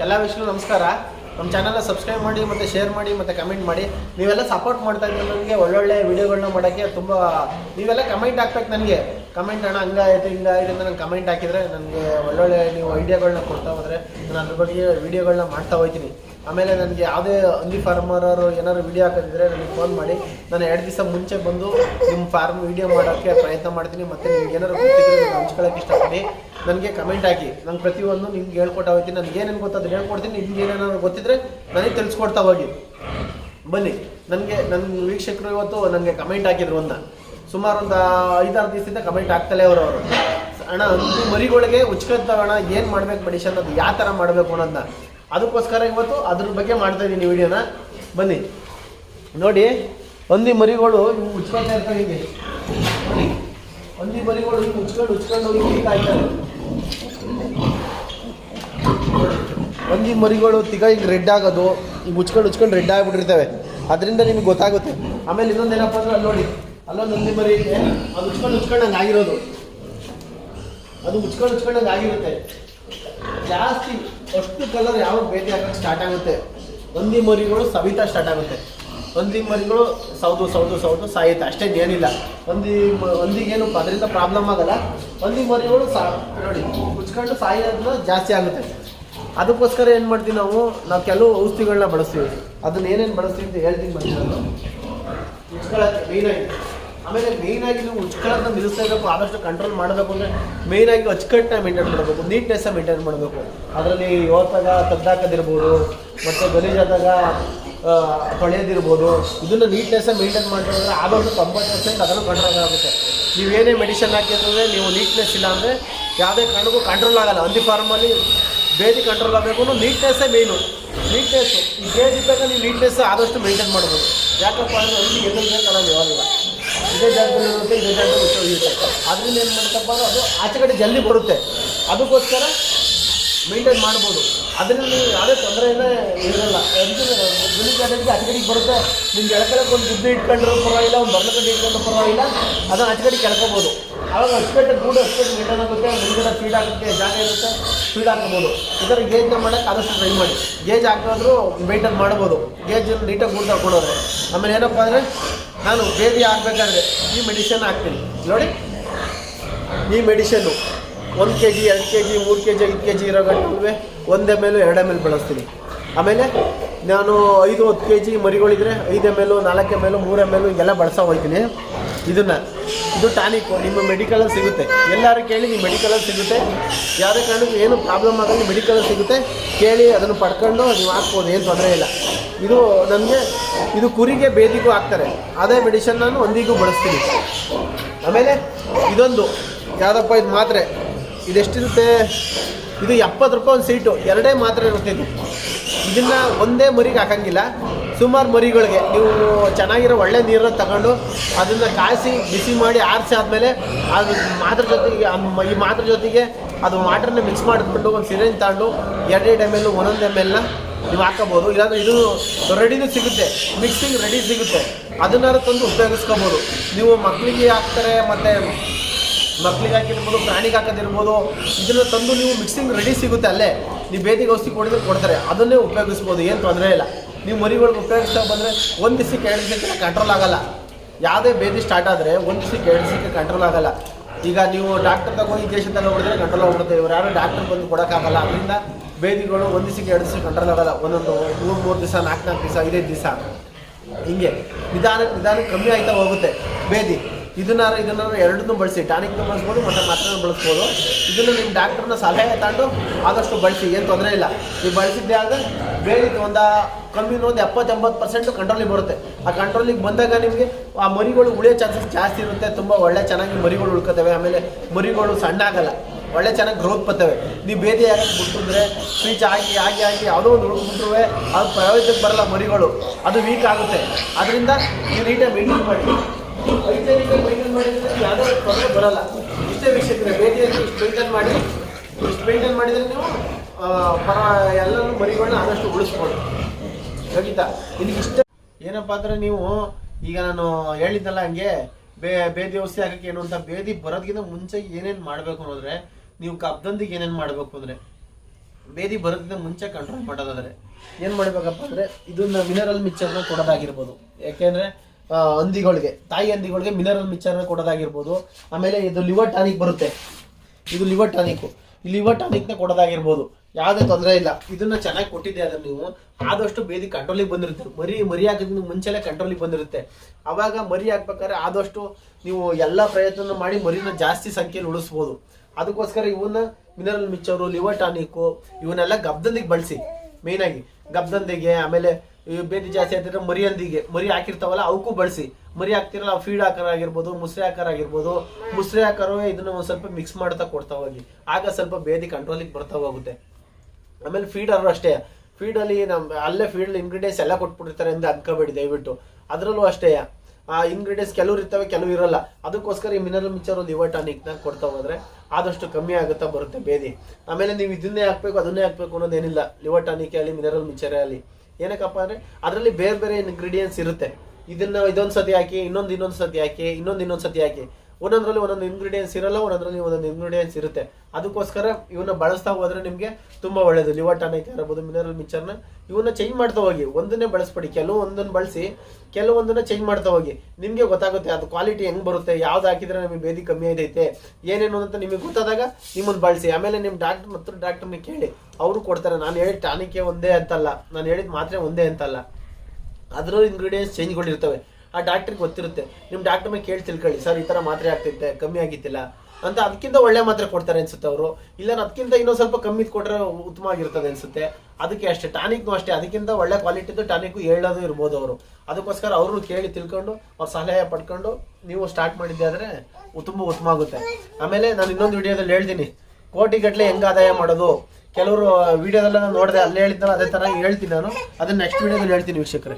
ಎಲ್ಲ ವಿಷಯಗಳು ನಮಸ್ಕಾರ. ನಮ್ಮ ಚಾನಲ್ನ ಸಬ್ಸ್ಕ್ರೈಬ್ ಮಾಡಿ, ಮತ್ತು ಶೇರ್ ಮಾಡಿ, ಮತ್ತು ಕಮೆಂಟ್ ಮಾಡಿ. ನೀವೆಲ್ಲ ಸಪೋರ್ಟ್ ಮಾಡ್ತಾ ಇದ್ದೀನಿ ನನಗೆ ಒಳ್ಳೊಳ್ಳೆ ವೀಡಿಯೋಗಳನ್ನ ಮಾಡೋಕ್ಕೆ ತುಂಬ, ನೀವೆಲ್ಲ ಕಮೆಂಟ್ ಹಾಕ್ಬೇಕು ನನಗೆ. ಕಮೆಂಟ್ ಅಣ್ಣ ಹಂಗಾಯ್ತು ಹಿಂಗಾಯ್ತು ಅಂತ ನಂಗೆ ಕಮೆಂಟ್ ಹಾಕಿದರೆ ನನಗೆ ಒಳ್ಳೊಳ್ಳೆ ನೀವು ಐಡಿಯಾಗಳನ್ನ ಕೊಡ್ತಾ ಹೋದರೆ ನಾನು ಅದ್ರ ಬಗ್ಗೆ ವೀಡಿಯೋಗಳನ್ನ ಮಾಡ್ತಾ ಹೋಗ್ತೀನಿ. ಆಮೇಲೆ ನನಗೆ ಯಾವುದೇ ಅಂಗಿ ಫಾರ್ಮರವರು ಏನಾದ್ರು ವೀಡಿಯೋ ಹಾಕೋದಿದ್ರೆ ನನಗೆ ಫೋನ್ ಮಾಡಿ. ನಾನು ಎರಡು ದಿವಸ ಮುಂಚೆ ಬಂದು ನಿಮ್ಮ ಫಾರ್ಮ್ ವೀಡಿಯೋ ಮಾಡೋಕ್ಕೆ ಪ್ರಯತ್ನ ಮಾಡ್ತೀನಿ. ಮತ್ತು ನಿಮ್ಗೆ ಏನಾದ್ರು ಹಂಚ್ಕೊಳ್ಳೋಕ್ಕೆ ಇಷ್ಟಪಡಿ. ನನಗೆ ಕಮೆಂಟ್ ಹಾಕಿ. ನಾನು ಪ್ರತಿಯೊಂದು ನಿಮ್ಗೆ ಹೇಳ್ಕೊಟ್ಟ ಹೋಗ್ತೀನಿ ನನಗೆ ಏನೇನು ಗೊತ್ತಾದ್ರೆ ಹೇಳ್ಕೊಡ್ತೀನಿ. ನಿಮ್ಗೆ ಏನೇನಾದ್ರು ಗೊತ್ತಿದ್ರೆ ನನಗೆ ತಿಳಿಸ್ಕೊಡ್ತಾ ಹೋಗಿ. ಬನ್ನಿ. ನನಗೆ ನನ್ನ ವೀಕ್ಷಕರು ಇವತ್ತು ನನಗೆ ಕಮೆಂಟ್ ಹಾಕಿದ್ರು ಒಂದು ಸುಮಾರು ಒಂದು ಐದಾರು ದಿವಸದಿಂದ ಕಮೆಂಟ್ ಹಾಕ್ತಲೇ ಅವರು ಅವರು. ಅಣ್ಣ ಹಂದಿ ಮರಿಗಳಿಗೆ ಉಚ್ಕೊಂತವಣ ಏನು ಮಾಡ್ಬೇಕು ಮೆಡಿಷನ್ ಅದು ಯಾವ ಥರ ಮಾಡಬೇಕು ಅನ್ನೋದನ್ನ ಅದಕ್ಕೋಸ್ಕರ ಇವತ್ತು ಅದ್ರ ಬಗ್ಗೆ ಮಾಡ್ತಾ ಇದ್ದೀನಿ ವಿಡಿಯೋನ. ಬನ್ನಿ. ನೋಡಿ, ಹಂದಿ ಮರಿಗಳು ಇವು ಉಚ್ಕೊಳ್ತಾ ಇರ್ತವೆ ಹಂದಿ ಮರಿಗಳು ಉಚ್ಕೊಂಡು ಉಚ್ಕೊಂಡು ಹೋಗಿ ಹೀಗೆ ಹಂದಿ ಮರಿಗಳು ತಿಗ ಹಿಂಗೆ ರೆಡ್ ಆಗೋದು ಈಗ ಉಚ್ಕೊಂಡು ಉಚ್ಕೊಂಡು ರೆಡ್ ಆಗಿಬಿಟ್ಟಿರ್ತವೆ. ಅದರಿಂದ ನಿಮ್ಗೆ ಗೊತ್ತಾಗುತ್ತೆ. ಆಮೇಲೆ ಇನ್ನೊಂದು ಏನಪ್ಪ ಅಂದ್ರೆ ಅಲ್ಲಿ ನೋಡಿ. ಅಲ್ಲೊಂದು ನಂದಿ ಮರಿ ಇದೆ, ಅದು ಉಚ್ಕೊಂಡು ಉಚ್ಕೊಂಡಂಗೆ ಆಗಿರೋದು. ಅದು ಉಚ್ಕೊಂಡು ಉಚ್ಕೊಂಡಂಗೆ ಆಗಿರುತ್ತೆ. ಜಾಸ್ತಿ ಅಷ್ಟು ಕಲರ್ ಯಾವಾಗ ಭೇಟಿ ಹಾಕೋಕ್ಕೆ ಸ್ಟಾರ್ಟ್ ಆಗುತ್ತೆ. ಒಂದಿ ಮರಿಗಳು ಸವಿತಾ ಸ್ಟಾರ್ಟ್ ಆಗುತ್ತೆ. ಒಂದಿ ಮರಿಗಳು ಸೌದು ಸೌದು ಸೌದು ಸಾಯುತ್ತೆ. ಅಷ್ಟೇ ಏನಿಲ್ಲ. ಒಂದಿ ಒಂದಿಗೇನು ಅದರಿಂದ ಪ್ರಾಬ್ಲಮ್ ಆಗಲ್ಲ. ಒಂದಿ ಮರಿಗಳು ಸಾ, ನೋಡಿ, ಉಚ್ಕೊಂಡು ಸಾಯೋದನ್ನ ಜಾಸ್ತಿ ಆಗುತ್ತೆ. ಅದಕ್ಕೋಸ್ಕರ ಏನು ಮಾಡ್ತೀವಿ ನಾವು ನಾವು ಕೆಲವು ಔಷಧಿಗಳನ್ನ ಬಳಸ್ತೀವಿ. ಅದನ್ನ ಏನೇನು ಬಳಸ್ತೀವಿ ಅಂತ ಹೇಳ್ತೀನಿ ಬನ್ನಿ ನಾನು ಉಚ್ಕೊಳ್ಳೋಕ್ಕೆ ಮೇಯ್ನಾಗಿ ಆಮೇಲೆ ಮೇಯ್ನಾಗಿ ನೀವು ಉಚ್ಕೊಳ್ಳೋದನ್ನ ನಿಲ್ಲಿಸ್ತಾ ಇರಬೇಕು ಆದಷ್ಟು ಕಂಟ್ರೋಲ್ ಮಾಡಬೇಕು ಅಂದರೆ ಮೇಯ್ನಾಗಿ ಅಚ್ಚುಕಟ್ಟನ್ನ ಮೇಂಟೈನ್ ಮಾಡಬೇಕು ನೀಟ್ನೆಸ್ನ ಮೇಂಟೈನ್ ಮಾಡಬೇಕು. ಅದರಲ್ಲಿ ಯೋತಾಗ ತದ್ದಾಕದಿರ್ಬೋದು ಮತ್ತು ಗಲೀಜಾದಾಗ ತೊಳೆಯೋದಿರ್ಬೋದು. ಇದನ್ನು ನೀಟ್ನೆಸ್ ಮೇಂಟೈನ್ ಮಾಡಿದ್ರೆ ಆದಷ್ಟು ತೊಂಬತ್ತು ಪರ್ಸೆಂಟ್ ಅದನ್ನು ಕಂಟ್ರೋಲ್ ಆಗುತ್ತೆ ನೀವೇನೇ ಮೆಡಿಷನ್ ಹಾಕಿದ್ರೆ ನೀವು ನೀಟ್ನೆಸ್ ಇಲ್ಲ ಅಂದರೆ ಯಾವುದೇ ಕಾರಣಕ್ಕೂ ಕಂಟ್ರೋಲ್ ಆಗಲ್ಲ. ಅಂದಿ ಫಾರ್ಮಲ್ಲಿ ಬೇದಿ ಕಂಟ್ರೋಲ್ ಆಗಬೇಕು ನೀಟ್ನೆಸ್ಸೇ ಮೇಯ್ನು ನೀಟ್ನೆಸ್ಸು ಈ ಬೇದಿ ಇದ್ದಾಗ ನೀವು ನೀಟ್ನೆಸ್ ಆದಷ್ಟು ಮೇಂಟೈನ್ ಮಾಡ್ಬೋದು. ಯಾಕಪ್ಪ ಅಂದರೆ ಹಂದಿ ಎದುರ್ಬೇಕಲ್ಲ ಯಾವಾಗ ಇದೇ ಜಾಗದಲ್ಲಿ ಇರುತ್ತೆ, ಇದೇ ಜಾಗದಲ್ಲಿ ಅದರಿಂದ ಏನು ಮಾಡ್ತಪ್ಪ ಅಂದ್ರೆ ಅದು ಆಚೆ ಕಡೆ ಜಲ್ದಿ ಬರುತ್ತೆ. ಅದಕ್ಕೋಸ್ಕರ ಮೇಂಟೈನ್ ಮಾಡ್ಬೋದು. ಅದರಲ್ಲಿ ಯಾವುದೇ ಇಲ್ಲ ಇರಲ್ಲ. ಆಚೆ ಕಡೆಗೆ ಬರುತ್ತೆ. ನಿಮ್ಗೆ ಎಳ್ಕೊಳಕ್ಕೆ ಒಂದು ಗುದ್ದು ಇಟ್ಕೊಂಡ್ರೂ ಪರವಾಗಿಲ್ಲ, ಒಂದು ಬರ್ಲಕಡ್ಡಿ ಇಟ್ಕೊಂಡ್ರೂ ಪರವಾಗಿಲ್ಲ. ಅದನ್ನು ಆಚೆ ಕೆಳ್ಕೋಬೋದು. ಆವಾಗ ಅಚ್ಚುಕಟ್ಟು ಗೂಡು ಅಚ್ಚುಕಟ್ಟು ಮೇಂಟೈನ್ ಆಗುತ್ತೆ, ಮುಂದ್ಗಡೆ ಫೀಡ್ ಹಾಕೋಕ್ಕೆ ಜಾಗ ಇರುತ್ತೆ ಫೀಡ್ ಹಾಕ್ಬೋದು ಇದರ ಗೇಜ್ನ ಮಾಡೋಕ್ಕೆ ಆದಷ್ಟು ಟ್ರೈ ಮಾಡಿ. ಗೇಜ್ ಹಾಕಿದ್ರು ಮೇಂಟೈನ್ ಮಾಡ್ಬೋದು. ಗೇಜ್ ನೀಟಾಗಿ ಗೂಡು ಹಾಕೊಂಡೋದ್ರೆ ಆಮೇಲೆ ಏನಪ್ಪ ಅಂದರೆ, ನಾನು ಬೇದಿ ಹಾಕ್ಬೇಕಾದ್ರೆ ಈ ಮೆಡಿಷನ್ ಹಾಕ್ತೀನಿ. ನೋಡಿ, ಈ ಮೆಡಿಷನ್ನು ಒಂದು ಕೆ ಜಿ ಎರಡು ಕೆ ಜಿ ಮೂರು ಕೆ ಜಿ ಐದು ಕೆ ಜಿ ಇರೋ ಗಂಟೆ ಒಂದೇ ಎಂ ಎರಡೇ ಮೇಲೆ ಬಳಸ್ತೀನಿ. ಆಮೇಲೆ ನಾನು ಐದು, ಹತ್ತು ಕೆ ಜಿ ಮರಿಗಳಿದ್ರೆ ಐದು ಎಂ ಎಲ್ ನಾಲ್ಕು ಎಂ ಎಲ್ ಮೂರು ಎಂ ಎಲ್ ಹಿಂಗೆಲ್ಲ ಬಳಸೋ ಹೋಗ್ತೀನಿ. ಇದನ್ನು, ಇದು ಟಾನಿಕ್ಕು ನಿಮ್ಮ ಮೆಡಿಕಲಲ್ಲಿ ಸಿಗುತ್ತೆ. ಎಲ್ಲರೂ ಕೇಳಿ ನಿಮ್ಮ ಮೆಡಿಕಲಲ್ಲಿ ಸಿಗುತ್ತೆ. ಯಾವುದೇ ಕಾರಣಕ್ಕೂ ಏನು ಪ್ರಾಬ್ಲಮ್ ಆಗಲಿ ಮೆಡಿಕಲಲ್ಲಿ ಸಿಗುತ್ತೆ. ಕೇಳಿ ಅದನ್ನು ಪಡ್ಕೊಂಡು ನೀವು ಹಾಕ್ಬೋದು, ಏನು ತೊಂದರೆ ಇಲ್ಲ. ಇದು ನನಗೆ, ಇದು ಕುರಿಗೆ ಬೇದಿಗೂ ಹಾಕ್ತಾರೆ. ಅದೇ ಮೆಡಿಷನ್ ನಾನು ಒಂದಿಗೂ ಬಳಸ್ತೀನಿ. ಆಮೇಲೆ ಇದೊಂದು, ಯಾವುದಪ್ಪ, ಇದು ಮಾತ್ರೆ. ಇದೆಷ್ಟಿರುತ್ತೆ? ಇದು ಎಪ್ಪತ್ತು ರೂಪಾಯಿ ಒಂದು ಸೀಟು. ಎರಡೇ ಮಾತ್ರ ಇರುತ್ತೆ ಇದು. ಇದನ್ನು ಒಂದೇ ಮರಿಗೆ ಹಾಕಂಗಿಲ್ಲ. ಸುಮಾರು ಮರಿಗಳಿಗೆ. ನೀವು ಚೆನ್ನಾಗಿರೋ ಒಳ್ಳೆ ನೀರನ್ನ ತಗೊಂಡು ಅದನ್ನು ಕಾಯಿಸಿ, ಬಿಸಿ ಮಾಡಿ ಆರಿಸಿ ಆದಮೇಲೆ ಅದು ಮಾತ್ರ ಜೊತೆಗೆ ಈ ಮಾತ್ರ ಜೊತೆಗೆ ಅದು ವಾಟರ್ನ ಮಿಕ್ಸ್ ಮಾಡಿಕೊಂಡು ಒಂದು ಸಿರೆಂಜ್ ತಗೊಂಡು ಎರಡೆರಡು ಎಂ ಎಲ್ ಒಂದೊಂದು ಎಂ ಎಲ್ನ ನೀವು ಹಾಕೋಬೋದು ಇಲ್ಲಾಂದ್ರೆ ಇದು ರೆಡಿನೂ ಸಿಗುತ್ತೆ. ಮಿಕ್ಸಿಂಗ್ ರೆಡಿ ಸಿಗುತ್ತೆ. ಅದನ್ನಾರು ತಂದು ಉಪಯೋಗಿಸ್ಕೋಬೋದು ನೀವು ಮಕ್ಕಳಿಗೆ ಹಾಕ್ತಾರೆ, ಮತ್ತು ಮಕ್ಳಿಗೆ ಹಾಕಿರ್ಬೋದು ಪ್ರಾಣಿಗೆ ಹಾಕೋದಿರ್ಬೋದು ಇದನ್ನು ತಂದು ನೀವು ಮಿಕ್ಸಿಂಗ್ ರೆಡಿ ಸಿಗುತ್ತೆ ಅಲ್ಲೇ. ನೀವು ಬೇದಿಗೆ ಔಷಧಿ ಕೊಡಿದ್ರೆ ಕೊಡ್ತಾರೆ. ಅದನ್ನೇ ಉಪಯೋಗಿಸ್ಬೋದು, ಏನು ತೊಂದರೆ ಇಲ್ಲ. ನೀವು ಮರಿಗಳಿಗೆ ಉಪಯೋಗಿಸ್ತಾ ಬಂದರೆ ಒಂದು ದಿವಸಕ್ಕೆ ಎರಡು ಕಂಟ್ರೋಲ್ ಆಗಲ್ಲ. ಯಾವುದೇ ಬೇದಿ ಸ್ಟಾರ್ಟ್ ಆದರೆ ಒಂದು ದಿವಸಕ್ಕೆ ಎರಡು ಕಂಟ್ರೋಲ್ ಆಗಲ್ಲ. ಈಗ ನೀವು ಡಾಕ್ಟರ್ ತಗೊಂಡು ದೇಶದಲ್ಲಿ ನೋಡಿದ್ರೆ ಕಂಟ್ರೋಲ್ ಆಗ್ಬಿಡುತ್ತೆ. ಇವ್ರು ಯಾರು ಡಾಕ್ಟರ್ ಬಂದು ಕೊಡೋಕ್ಕಾಗಲ್ಲ. ಅದರಿಂದ ಬೇದಿಗಳು ಒಂದು ದಿವಸಕ್ಕೆ ಎರಡು ದಿವಸ ಕಂಟ್ರೋಲ್ ಆಗಲ್ಲ. ಒಂದೊಂದು ಮೂರು ಮೂರು ದಿವಸ, ನಾಲ್ಕು ನಾಲ್ಕು ದಿವಸ, ಐದೈದು ದಿವಸ. ಹಿಂಗೆ. ನಿಧಾನ ನಿಧಾನ ಕಮ್ಮಿ ಆಯ್ತಾ ಹೋಗುತ್ತೆ. ಬೇದಿ. ಇದನ್ನಾರು ಇದನ್ನಾರ ಎರಡನ್ನೂ ಬಳಸಿ. ಟಾನಿಕ್ನ ಬಳಸ್ಬೋದು ಮತ್ತು ಮಾತ್ರನೂ ಬಳಸ್ಬೋದು. ಇದನ್ನು ನಿಮ್ಮ ಡಾಕ್ಟ್ರನ್ನ ಸಲಹೆ ತಗೊಂಡು ಆದಷ್ಟು ಬಳಸಿ, ಏನು ತೊಂದರೆ ಇಲ್ಲ. ನೀವು ಬಳಸಿದ್ದೆ ಆದರೆ ಬೇರೆ ಒಂದು ಕಮ್ಮಿ ಒಂದು ಎಪ್ಪತ್ತೆಂಬತ್ತು ಪರ್ಸೆಂಟು ಕಂಟ್ರೋಲಿಗೆ ಬರುತ್ತೆ. ಆ ಕಂಟ್ರೋಲಿಗೆ ಬಂದಾಗ ನಿಮಗೆ ಆ ಮರಿಗಳು ಉಳಿಯೋ ಚಾನ್ಸಸ್ ಜಾಸ್ತಿ ಇರುತ್ತೆ. ತುಂಬ ಒಳ್ಳೆ ಚೆನ್ನಾಗಿ ಮರಿಗಳು ಉಳ್ಕೊತವೆ. ಆಮೇಲೆ ಮರಿಗಳು ಸಣ್ಣ ಆಗಲ್ಲ ಒಳ್ಳೆ ಚೆನ್ನಾಗಿ ಗ್ರೋತ್ ಬರ್ತವೆ. ನೀವು ಬೇದಿ ಯಾಕೆ ಬಿಟ್ಟಿದ್ರೆ ಸ್ವಿಚ್ ಆಗಿ ಆಗಿ ಆಗಿ ಯಾವುದೋ ಒಂದು ಉಳ್ಕೊಂಡ್ರೂ ಅದು ಪ್ರಯೋಜನಕ್ಕೆ ಬರಲ್ಲ ಮರಿಗಳು. ಅದು ವೀಕ್ ಆಗುತ್ತೆ. ಅದರಿಂದ ನೀವು ನೀಟಾಗಿ ಮೇಂಟೈನ್ ಮಾಡಿ. ಹೈಜೆನಿಕಾಗಿ ಮೇಂಟೈನ್ ಮಾಡಿದ್ರೆ ಯಾವುದೇ ತೊಂದರೆ ಬರಲ್ಲ. ಇಷ್ಟೇ ವಿಷಯಕ್ಕೆ ಬೇದಿಯಲ್ಲಿ ಇಷ್ಟು ಮೇಂಟೈನ್ ಮಾಡಿ, ಇಷ್ಟು ಮೇಂಟೈನ್ ಮಾಡಿದರೆ ನೀವು ಪರ, ಎಲ್ಲರೂ ಮರಿಗಳನ್ನ ಆದಷ್ಟು ಉಳಿಸ್ಬೋದು. ಯೋಗಿತಾ ನಿನಗೆ ಇಷ್ಟ ಏನಪ್ಪ ಅಂದ್ರೆ ನೀವು, ಈಗ ನಾನು ಹೇಳಿದ್ದಲ್ಲ ಹಂಗೆ, ಬೇ, ಬೇದಿ ವ್ಯವಸ್ಥೆ ಹಾಕಕ್ಕೆ ಏನು ಅಂತ ಬೇದಿ ಬರೋದಕ್ಕಿಂತ ಮುಂಚೆ ಏನೇನು ಮಾಡಬೇಕು ಅನ್ನೋದ್ರೆ, ನೀವು ಕಬ್ದಂದಿಗೆ ಏನೇನು ಮಾಡಬೇಕು ಅಂದರೆ, ಬೇದಿ ಬರೋದಕ್ಕಿಂತ ಮುಂಚೆ ಕಂಟ್ರೋಲ್ ಮಾಡೋದಾದ್ರೆ, ಏನು ಮಾಡಬೇಕಪ್ಪ ಅಂದರೆ, ಇದನ್ನ ಮಿನರಲ್ ಮಿಕ್ಸರ್ನ ಕೊಡೋದಾಗಿರ್ಬೋದು. ಯಾಕೆಂದರೆ ಹಂದಿಗಳಿಗೆ, ತಾಯಿ ಹಂದಿಗಳಿಗೆ ಮಿನರಲ್ ಮಿಕ್ಚರ್ನ ಕೊಡೋದಾಗಿರ್ಬೋದು. ಆಮೇಲೆ ಇದು ಲಿವರ್ ಟಾನಿಕ್ ಬರುತ್ತೆ. ಇದು ಲಿವರ್ ಟಾನಿಕ್ ಲಿವರ್ ಟಾನಿಕ್ನ ಕೊಡೋದಾಗಿರ್ಬೋದು. ಯಾವುದೇ ತೊಂದರೆ ಇಲ್ಲ. ಇದನ್ನ ಚೆನ್ನಾಗಿ ಕೊಟ್ಟಿದ್ದೆ ಅದನ್ನ ನೀವು. ಆದಷ್ಟು ಬೇದಿ ಕಂಟ್ರೋಲಿಗೆ ಬಂದಿರುತ್ತೆ. ಮರಿ ಮರಿ ಹಾಕೋದ್ರಿಂದ ಮುಂಚೆಲೆ ಕಂಟ್ರೋಲಿಗೆ ಬಂದಿರುತ್ತೆ. ಅವಾಗ ಮರಿ ಹಾಕ್ಬೇಕಾದ್ರೆ ಆದಷ್ಟು ನೀವು ಎಲ್ಲ ಪ್ರಯತ್ನ ಮಾಡಿ ಮರಿನ ಜಾಸ್ತಿ ಸಂಖ್ಯೆಯಲ್ಲಿ ಉಳಿಸ್ಬೋದು. ಅದಕ್ಕೋಸ್ಕರ ಇವನ್ನ ಮಿನರಲ್ ಮಿಚ್ಚರು ಲಿವರ್ ಟಾನಿಕ್ಕು ಇವನ್ನೆಲ್ಲ ಗಬ್ದಂದಿಗೆ ಬಳಸಿ. ಮೇಯ್ನಾಗಿ ಗಬ್ದಂದಿಗೆ, ಆಮೇಲೆ ಬೇದಿ ಜಾಸ್ತಿ ಆಗ್ತಿದ್ರೆ ಮರಿಯಂದಿಗೆ ಮರಿ ಹಾಕಿರ್ತಾವಲ್ಲ ಅವಕ್ಕೂ ಬಳಸಿ. ಮರಿ ಹಾಕ್ತಿರಲ್ಲ ಫೀಡ್ ಹಾಕರ್ ಆಗಿರ್ಬೋದು ಮುಸ್ರೆ ಹಾಕರ್ ಆಗಿರ್ಬೋದು ಮುಸ್ರೆ ಹಾಕರು ಇದನ್ನ ಒಂದ್ ಸ್ವಲ್ಪ ಮಿಕ್ಸ್ ಮಾಡ್ತಾ ಕೊಡ್ತಾ ಹೋಗಿ. ಆಗ ಸ್ವಲ್ಪ ಬೇದಿ ಕಂಟ್ರೋಲಿಗೆ ಬರ್ತಾ ಹೋಗುತ್ತೆ. ಆಮೇಲೆ ಫೀಡರ್ ಅಷ್ಟೇ. ಫೀಡಲ್ಲಿ ನಮ್, ಅಲ್ಲೇ ಫೀಡ್ ಇಂಗ್ರೀಡಿಯನ್ಸ್ ಎಲ್ಲ ಕೊಟ್ಬಿಟ್ಟಿರ್ತಾರೆ ಎಂದು ಅನ್ಕೋಬೇಡಿ ದಯವಿಟ್ಟು. ಅದರಲ್ಲೂ ಅಷ್ಟೇ. ಆ ಇಂಗ್ರೀಡಿಯೆಂಟ್ಸ್ ಕೆಲವ್ರು ಇರ್ತವೆ ಕೆಲವು ಇರಲ್ಲ. ಅದಕ್ಕೋಸ್ಕರ ಈ ಮಿನರಲ್ ಮಿಕ್ಚರ್ ಲಿವರ್ ಟಾನಿಕ್ನ ಕೊಡ್ತಾ ಹೋದ್ರೆ ಆದಷ್ಟು ಕಮ್ಮಿ ಆಗುತ್ತಾ ಬರುತ್ತೆ ಬೇದಿ. ಆಮೇಲೆ ನೀವು ಇದನ್ನೇ ಹಾಕ್ಬೇಕು, ಅದನ್ನೇ ಹಾಕ್ಬೇಕು ಅನ್ನೋದೇನಿಲ್ಲ. ಲಿವರ್ ಟಾನಿಕ್ ಆಗಲಿ ಮಿನರಲ್ ಮಿಕ್ಚರ್ ಆಗಲಿ ಏನಕ್ಕಪ್ಪ ಅಂದರೆ ಅದರಲ್ಲಿ ಬೇರೆ ಬೇರೆ ಇಂಗ್ರೀಡಿಯೆಂಟ್ಸ್ ಇರುತ್ತೆ. ಇದನ್ನು ಇದೊಂದು ಸತಿ ಹಾಕಿ, ಇನ್ನೊಂದು ಇನ್ನೊಂದು ಸತಿ ಹಾಕಿ, ಇನ್ನೊಂದು ಇನ್ನೊಂದು ಸತಿ ಹಾಕಿ. ಒಂದೊಂದ್ರಲ್ಲಿ ಒಂದೊಂದು ಇಂಗ್ರೀಡಿಯೆಂಟ್ಸ್ ಇರಲ್ಲ, ಒಂದೊಂದ್ರಲ್ಲಿ ಒಂದೊಂದು ಇಂಗ್ರೀಡಿಯೆಂಟ್ಸ್ ಇರುತ್ತೆ. ಅದಕ್ಕೋಸ್ಕರ ಇವನ್ನ ಬಳಸ್ತಾ ಹೋದ್ರೆ ನಿಮಗೆ ತುಂಬಾ ಒಳ್ಳೆಯದು ಲಿವರ್ ಟಾನಿಕ್ ಇರಬಹುದು ಮಿನರಲ್ ಮಿಕ್ಚರ್ನ ಇವನ್ನ ಚೇಂಜ್ ಮಾಡ್ತಾ ಹೋಗಿ. ಒಂದನ್ನೇ ಬಳಸ್ಬಿಡಿ. ಕೆಲವೊಂದನ್ನು ಬಳಸಿ, ಕೆಲವೊಂದನ್ನ ಚೇಂಜ್ ಮಾಡ್ತಾ ಹೋಗಿ. ನಿಮಗೆ ಗೊತ್ತಾಗುತ್ತೆ ಅದು ಕ್ವಾಲಿಟಿ ಹೆಂಗೆ ಬರುತ್ತೆ, ಯಾವ್ದು ಹಾಕಿದ್ರೆ ನಮಗೆ ಬೇದಿ ಕಮ್ಮಿ ಐತೈತೆ ಏನೇನು ಅಂತ ನಿಮಗೆ ಗೊತ್ತಾದಾಗ ನಿಮ್ಮನ್ನು ಬಳಸಿ. ಆಮೇಲೆ ನಿಮ್ಮ ಡಾಕ್ಟರ್ ಮತ್ತು ಡಾಕ್ಟರ್ನ ಕೇಳಿ. ಅವರು ಕೊಡ್ತಾರೆ. ನಾನು ಹೇಳಿದ ಟಾನಿಕೆ ಒಂದೇ ಅಂತಲ್ಲ. ನಾನು ಹೇಳಿದ ಮಾತ್ರೆ ಒಂದೇ ಅಂತಲ್ಲ. ಅದರ ಇಂಗ್ರೀಡಿಯೆಂಟ್ಸ್ ಚೇಂಜ್ಗಳಿರ್ತವೆ ಆ ಡಾಕ್ಟ್ರಿಗೆ ಗೊತ್ತಿರುತ್ತೆ. ನಿಮ್ಮ ಡಾಕ್ಟರ್ ಮೇಲೆ ಕೇಳಿ ತಿಳ್ಕೊಳ್ಳಿ. ಸರ್, ಈ ಥರ ಮಾತ್ರೆ ಆಗ್ತಿತ್ತೆ ಕಮ್ಮಿ ಆಗಿತ್ತಿಲ್ಲ ಅಂತ ಅದಕ್ಕಿಂತ ಒಳ್ಳೆ ಮಾತ್ರೆ ಕೊಡ್ತಾರೆ ಅನ್ಸುತ್ತೆ ಅವರು. ಇಲ್ಲ ಅದಕ್ಕಿಂತ ಇನ್ನೊಂದು ಸ್ವಲ್ಪ ಕಮ್ಮಿ ಕೊಟ್ಟರೆ ಉತ್ತಮ ಆಗಿರ್ತದೆ ಅನ್ಸುತ್ತೆ. ಅದಕ್ಕೆ ಅಷ್ಟೇ, ಟಾನಿಕ್ನು ಅಷ್ಟೇ. ಅದಕ್ಕಿಂತ ಒಳ್ಳೆ ಕ್ವಾಲಿಟಿದು ಟಾನಿಕ್ ಹೇಳೋದು ಇರ್ಬೋದು ಅವರು. ಅದಕ್ಕೋಸ್ಕರ ಅವ್ರನ್ನ ಕೇಳಿ ತಿಳ್ಕೊಂಡು, ಅವ್ರ ಸಲಹೆ ಪಡ್ಕೊಂಡು ನೀವು ಸ್ಟಾರ್ಟ್ ಮಾಡಿದ್ದೆ ಆದರೆ ತುಂಬ ಉತ್ತಮ ಆಗುತ್ತೆ. ಆಮೇಲೆ ನಾನು ಇನ್ನೊಂದು ವಿಡಿಯೋದಲ್ಲಿ ಹೇಳ್ತೀನಿ. ಕೋಟಿಗಟ್ಟಲೆ ಹೆಂಗೆ ಆದಾಯ ಮಾಡೋದು? ಕೆಲವರು ವಿಡಿಯೋದೆಲ್ಲ ನೋಡಿದೆ, ಅಲ್ಲಿ ಹೇಳಿದ್ನಲ್ಲ, ಅದೇ ಥರ ಹೇಳ್ತೀನಿ ನಾನು. ಅದನ್ನ ನೆಕ್ಸ್ಟ್ ವಿಡಿಯೋದಲ್ಲಿ ಹೇಳ್ತೀನಿ ವೀಕ್ಷಕರೇ.